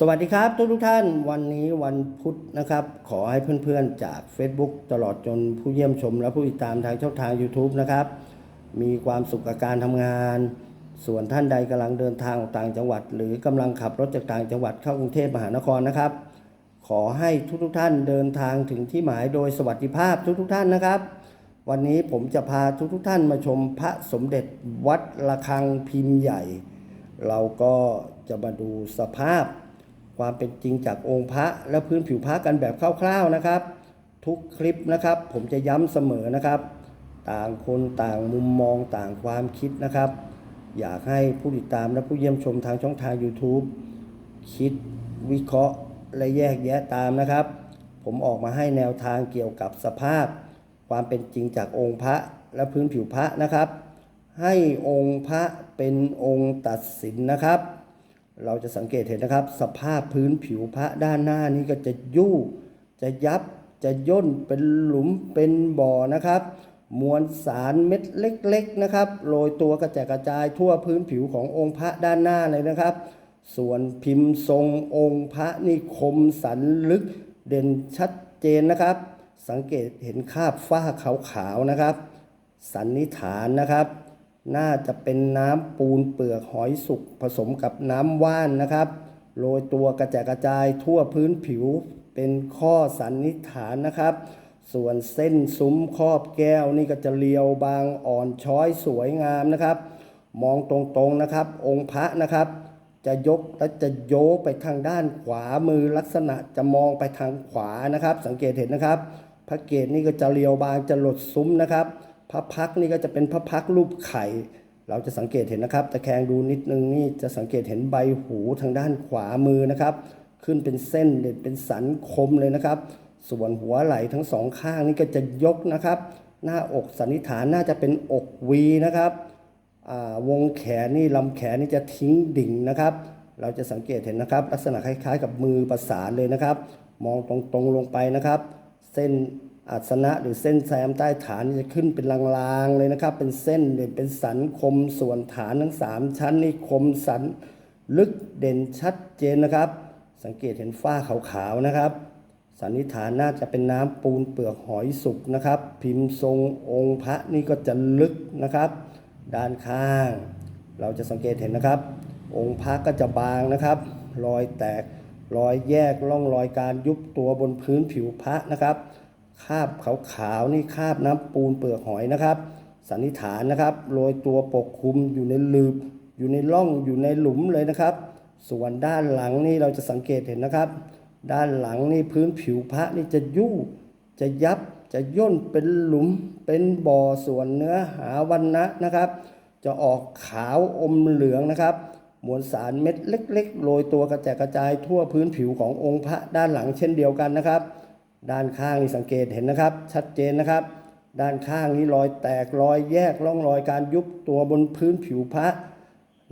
สวัสดีครับทุกทุกท่านวันนี้วันพุธนะครับ ขอให้เพื่อนๆจาก Facebook ตลอดจนผู้เยี่ยมชม และผู้ติดตามทางช่องทาง YouTube นะครับ มีความสุขกับการทำงาน ส่วนท่านใดกำลังเดินทางออกต่างจังหวัด หรือกำลังขับรถจากต่างจังหวัดเข้ากรุงเทพมหานครนะครับ ขอให้ทุกๆท่านเดินทางถึงที่หมายโดยสวัสดิภาพทุกๆท่านนะครับ วันนี้ผมจะพาทุกๆท่านมาชมพระสมเด็จวัดระฆังพิมพ์ใหญ่ เราก็จะมาดูสภาพ ความเป็นจริงจากองค์พระและพื้นผิวพระกันแบบคร่าวๆนะครับ ทุกคลิปนะครับ ผมจะย้ำเสมอนะครับ ต่างคนต่างมุมมองต่างความคิดนะครับ อยากให้ผู้ติดตามและผู้เยี่ยมชมทางช่องทาง YouTube คิดวิเคราะห์และแยกแยะตามนะครับ ผมออกมาให้แนวทางเกี่ยวกับสภาพ ความเป็นจริงจากองค์พระและพื้นผิวพระนะครับ ให้องค์พระเป็นองค์ตัดสินนะครับ เราจะสังเกตเห็นนะครับ สภาพพื้นผิวพระด้านหน้านี้ก็จะยู่จะยับจะย่นเป็นหลุมเป็นบ่อนะครับ มวลสารเม็ดเล็กๆนะครับโรยตัวกระจายกระจายทั่วพื้นผิวขององค์พระด้านหน้าเลยนะครับ ส่วนพิมพ์ทรงองค์พระนี่คมสันลึกเด่นชัดเจนนะครับ สังเกตเห็นคราบฝ้าขาวๆนะครับ สันนิษฐานนะครับ น่าจะเป็นน้ำปูนเปลือกหอยสุกผสมกับน้ำว่านนะครับโรยตัวกระจายกระจายทั่วพื้นผิวเป็นข้อสันนิษฐานนะครับ ส่วนเส้นซุ้มครอบแก้วนี่ก็จะเรียวบางอ่อนช้อยสวยงามนะครับ มองตรงๆนะครับ องค์พระนะครับ จะยกและจะโยกไปทางด้านขวามือลักษณะจะมองไปทางขวานะครับ สังเกตเห็นนะครับ พระเกศนี่ก็จะเรียวบางจะหลดซุ้มนะครับ พระพักนี่ก็จะเป็นพระพักรูปไข่ เราจะสังเกตเห็นนะครับ ตะแคงดูนิดนึงนี่จะสังเกตเห็นใบหูทางด้านขวามือนะครับ ขึ้นเป็นเส้นเด่นเป็นสันคมเลยนะครับ ส่วนหัวไหล่ทั้งสองข้างนี่ก็จะยกนะครับ หน้าอกสันนิษฐานน่าจะเป็นอกวีนะครับวงแขนนี่ลำแขนนี่จะทิ้งดิ่งนะครับ เราจะสังเกตเห็นนะครับ ลักษณะคล้ายๆ กับมือประสานเลยนะครับ มองตรงๆลงไปนะครับ เส้น อัสนะหรือเส้นแซมใต้ฐานจะขึ้นเป็นลางๆเลยนะครับ เป็นเส้นเด่นเป็นสันคมส่วนฐานทั้งสามชั้นนี่คมสันลึกเด่นชัดเจนนะครับ สังเกตเห็นฝ้าขาวๆนะครับ สันนิษฐานน่าจะเป็นน้ำปูนเปลือกหอยสุกนะครับ พิมพ์ทรงองค์พระนี่ก็จะลึกนะครับ ด้านข้าง เราจะสังเกตเห็นนะครับ องค์พระก็จะบางนะครับ รอยแตกรอยแยกร่องรอยการยุบตัวบนพื้นผิวพระนะครับ คาบขาวๆนี่คาบน้ำปูนเปลือกหอยนะครับ สันนิษฐานนะครับโรยตัวปกคลุมอยู่ในลืบอยู่ในร่องอยู่ในหลุมเลยนะครับ ส่วนด้านหลังนี่เราจะสังเกตเห็นนะครับ ด้านหลังนี่พื้นผิวพระนี่จะยู่จะยับจะย่นเป็นหลุมเป็นบ่อส่วนเนื้อหาวันนะนะครับ จะออกขาวอมเหลืองนะครับ มวลสารเม็ดเล็ก ๆ โรยตัวกระจายกระจายทั่วพื้นผิวขององค์พระด้านหลังเช่นเดียวกันนะครับ ด้านข้างนี่สังเกตเห็นนะครับ ชัดเจนนะครับ ด้านข้างนี้รอยแตกรอยแยกร่องรอยการยุบตัวบนพื้นผิวพระ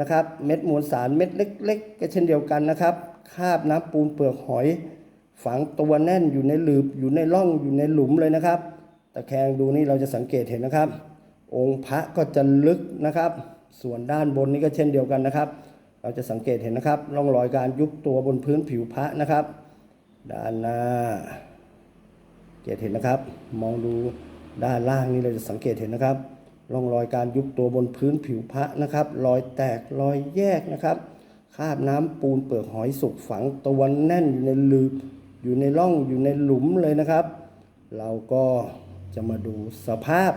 นะครับ เม็ดมวลสารเม็ดเล็ก ๆ ก็เช่นเดียวกันนะครับคาบน้ำปูนเปลือกหอย ฝังตัวแน่นอยู่ในหลืบอยู่ในร่องอยู่ในหลุมเลยนะครับ ตะแคงดูนี่เราจะสังเกตเห็นนะครับ องค์พระก็จะลึกนะครับ ส่วนด้านบนนี้ก็เช่นเดียวกันนะครับ เราจะสังเกตเห็นนะครับร่องรอยการยุบตัวบนพื้นผิวพระนะครับ ด้านหน้า เกตเห็นนะครับ มองดูด้านล่างนี้เราจะสังเกตเห็นนะครับร่องรอยการยุบตัวบนพื้นผิวพระนะครับ รอยแตกรอยแยกนะครับคราบน้ำปูนเปลือกหอยสุกฝังตัวแน่นอยู่ในลืบอยู่ในร่องอยู่ในหลุมเลยนะครับ เราก็จะมาดูสภาพ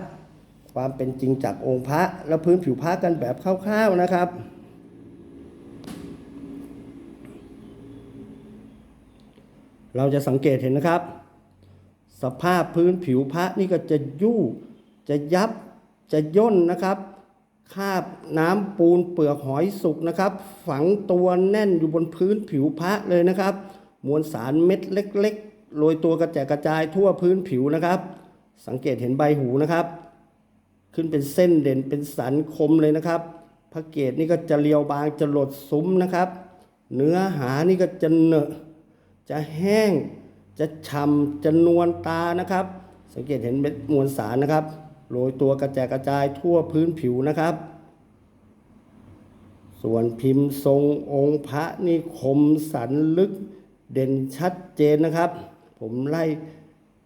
ความเป็นจริงจากองค์พระและพื้นผิวพระกันแบบคร่าวๆนะครับ เราจะสังเกตเห็นนะครับ สภาพพื้นผิวพระนี่ก็จะยู่จะยับจะย่นนะครับคาบน้ำปูนเปลือกหอยสุกนะครับ ฝังตัวแน่นอยู่บนพื้นผิวพระเลยนะครับ มวลสารเม็ดเล็กๆโรยตัวกระจายกระจายทั่วพื้นผิวนะครับ สังเกตเห็นใบหูนะครับ ขึ้นเป็นเส้นเด่นเป็นสันคมเลยนะครับ พระเกศนี่ก็จะเรียวบางจะหลดซุ้มนะครับ เนื้อหานี่ก็จะเนอะจะแห้ง จะฉ่ำจะนวลตานะครับ สังเกตเห็นเม็ดมวลสารนะครับโรยตัวกระจายกระจายทั่วพื้นผิวนะครับ ส่วนพิมพ์ทรงองค์พระนี่คมสันลึกเด่นชัดเจนนะครับ ผมไล่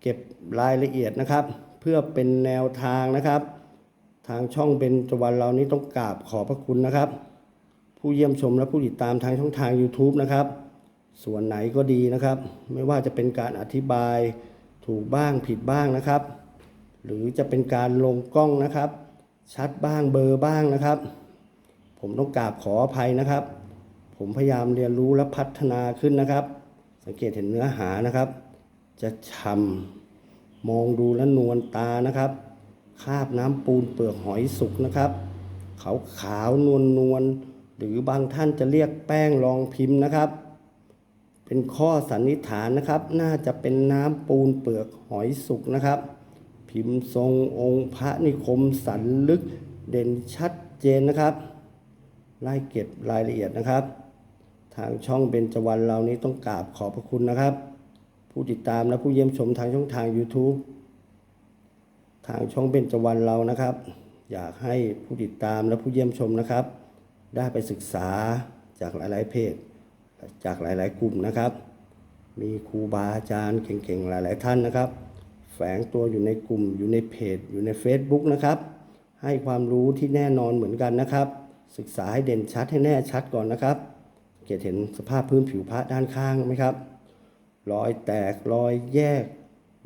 เก็บรายละเอียดนะครับ เพื่อเป็นแนวทางนะครับ ทางช่องเบญจวรรณเรานี้ต้องกราบขอบพระคุณนะครับ ผู้เยี่ยมชมและผู้ติดตามทางช่องทาง YouTube นะครับ ส่วนไหนก็ดีนะครับ ไม่ว่าจะเป็นการอธิบายถูกบ้างผิดบ้างนะครับ หรือจะเป็นการลงกล้องนะครับ ชัดบ้างเบลอบ้างนะครับ ผมต้องกราบขออภัยนะครับ ผมพยายามเรียนรู้และพัฒนาขึ้นนะครับ สังเกตเห็นเนื้อหานะครับ จะฉ่ำมองดูและนวลตานะครับคาบน้ำปูนเปลือกหอยสุกนะครับขาวขาวนวลนวลหรือบางท่านจะเรียกแป้งรองพิมพ์นะครับ เป็นข้อสันนิษฐานนะครับ น่าจะเป็นน้ำปูนเปลือกหอยสุกนะครับ พิมพ์ทรงองค์พระนิคมสันลึกเด่นชัดเจนนะครับไล่เก็บรายละเอียดนะครับ ทางช่องเบญจวรรณเรานี้ต้องกราบขอบพระคุณนะครับ ผู้ติดตามและผู้เยี่ยมชมทางช่องทาง YouTube ทางช่องเบญจวรรณเรานะครับ อยากให้ผู้ติดตามและผู้เยี่ยมชมนะครับ ได้ไปศึกษาจากหลายๆเพจ จากหลาย ๆ กลุ่มนะครับ มีครูบาอาจารย์เก่งๆ หลาย ๆ ท่านนะครับ แฝงตัวอยู่ในกลุ่มอยู่ในเพจ อยู่ใน Facebook นะครับ ให้ความรู้ที่แน่นอนเหมือนกันนะครับ ศึกษาให้เด่นชัดให้แน่ชัดก่อนนะครับ เกตเห็นสภาพพื้นผิวพระด้านข้างไหมครับ รอยแตกรอยแยก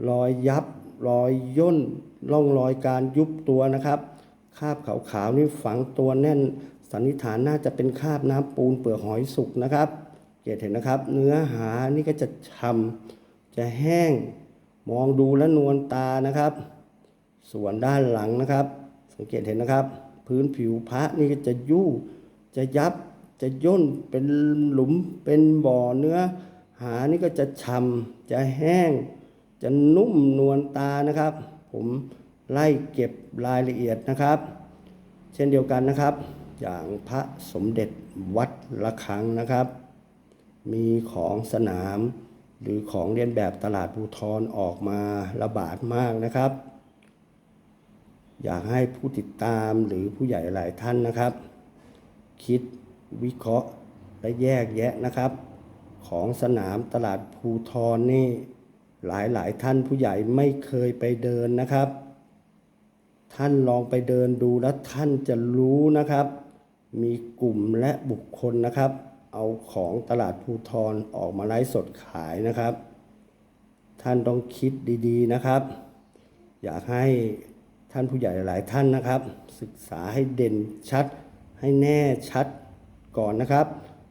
รอยยับ รอยย่นร่องรอยการยุบตัวนะครับคราบขาวๆนี่ฝังตัวแน่นสันนิษฐานน่าจะเป็นคราบน้ำปูนเปลือกหอยสุกนะครับ เกตเห็นนะครับ เนื้อหานี่ก็จะชำจะแห้งมองดูและนวลตานะครับ ส่วนด้านหลังนะครับ สังเกตเห็นนะครับ พื้นผิวพระนี่ก็จะยู่จะยับจะย่นเป็นหลุมเป็นบ่อเนื้อ หานี่ก็จะฉ่ำจะแห้ง จะนุ่มนวลตานะครับ ผมไล่เก็บรายละเอียดนะครับ เช่นเดียวกันนะครับ อย่างพระสมเด็จวัดละคังนะครับ มีของสนาม หรือของเรียนแบบตลาดภูทรออกมาระบาดมากนะครับ อยากให้ผู้ติดตามหรือผู้ใหญ่หลายท่านนะครับ คิดวิเคราะห์และแยกแยะนะครับ ของสนามตลาดภูทรนี่หลายหลายท่านผู้ใหญ่ไม่เคยไปเดินนะครับ ท่านลองไปเดินดูแล้วท่านจะรู้นะครับ มีกลุ่มและบุคคลนะครับ เอาของตลาดภูทรออกมาไลฟ์สดขายนะครับ ท่านต้องคิดดีๆนะครับ อยากให้ท่านผู้ใหญ่หลายท่านนะครับ ศึกษาให้เด่นชัด ให้แน่ชัดก่อนนะครับ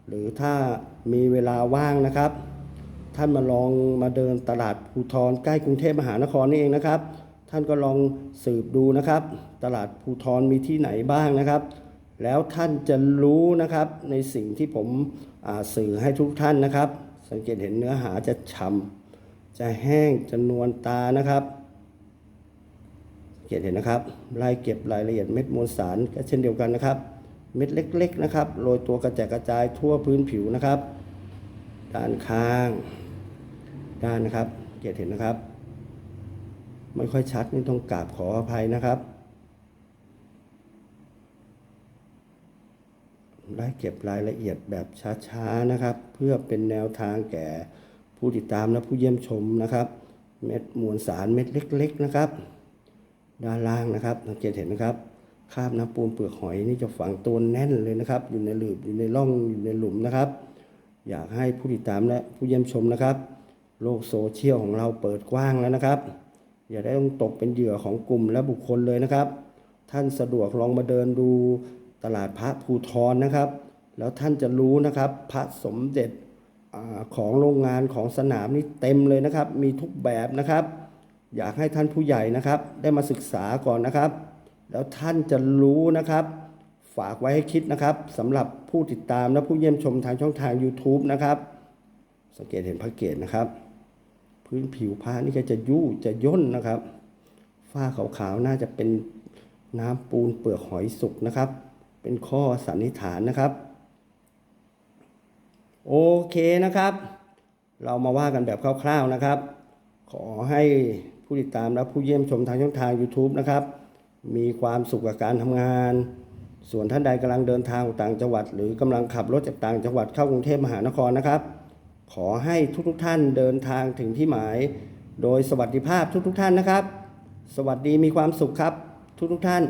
หรือถ้ามีเวลาว่างนะครับ ท่านมาลองมาเดินตลาดภูทรใกล้กรุงเทพมหานครนี่เองนะครับ ท่านก็ลองสืบดูนะครับ ตลาดภูทรมีที่ไหนบ้างนะครับ แล้วท่านจะรู้นะครับในสิ่งที่ผมสื่อให้ทุกท่านนะครับ สังเกตเห็นเนื้อหาจะฉ่ำจะแห้งจะนวลตานะครับเขียนเห็นนะครับรายเก็บรายละเอียดเม็ดมวลสารก็เช่นเดียวกันนะครับ เม็ดเล็กๆนะครับโรยตัวกระจายกระจายทั่วพื้นผิวนะครับ ด้านข้าง ด้านนะครับเขียนเห็นนะครับ ไม่ค่อยชัดนี่ต้องกราบขออภัยนะครับ ได้เก็บรายละเอียดแบบช้าๆนะครับ เพื่อเป็นแนวทางแก่ผู้ติดตามและผู้เยี่ยมชมนะครับ เม็ดมวลสารเม็ดเล็ก ๆนะครับ ด้านล่างนะครับสังเกตเห็นนะครับคราบน้ำปูนเปลือกหอยนี่จะฝังตัวแน่นเลยนะครับ อยู่ในหลืบอยู่ในร่องอยู่ในหลุมนะครับ อยากให้ผู้ติดตามและผู้เยี่ยมชมนะครับ โลกโซเชียลของเราเปิดกว้างแล้วนะครับ อย่าได้ต้องตกเป็นเหยื่อของกลุ่มและบุคคลเลยนะครับ ท่านสะดวกลองมาเดินดู ตลาดพระภูทรนะครับ แล้วท่านจะรู้นะครับ พระสมเด็จอของโรงงานของสนามนี่เต็มเลยนะครับ มีทุกแบบนะครับ อยากให้ท่านผู้ใหญ่นะครับ ได้มาศึกษาก่อนนะครับ แล้วท่านจะรู้นะครับ ฝากไว้ให้คิดนะครับสำหรับผู้ติดตามและผู้เยี่ยมชมทางช่องทาง YouTube นะครับ สังเกตเห็นพระเกศนะครับ พื้นผิวผ้านี่ก็จะยู่จะย่นนะครับ ฝ้าขาวๆน่าจะเป็นน้ำปูนเปลือกหอยสุกนะครับ เป็นข้อสันนิษฐานนะครับ โอเคนะครับ เรามาว่ากันแบบคร่าวๆนะครับ ขอให้ผู้ติดตามและผู้เยี่ยมชมทางช่องทาง YouTube นะครับ มีความสุขกับการทำงาน ส่วนท่านใดกำลังเดินทางต่างจังหวัด หรือกำลังขับรถจากต่างจังหวัดเข้ากรุงเทพมหานครนะครับ ขอให้ทุกๆท่านเดินทางถึงที่หมาย โดยสวัสดิภาพทุกๆท่านนะครับ สวัสดีมีความสุขครับทุกๆท่าน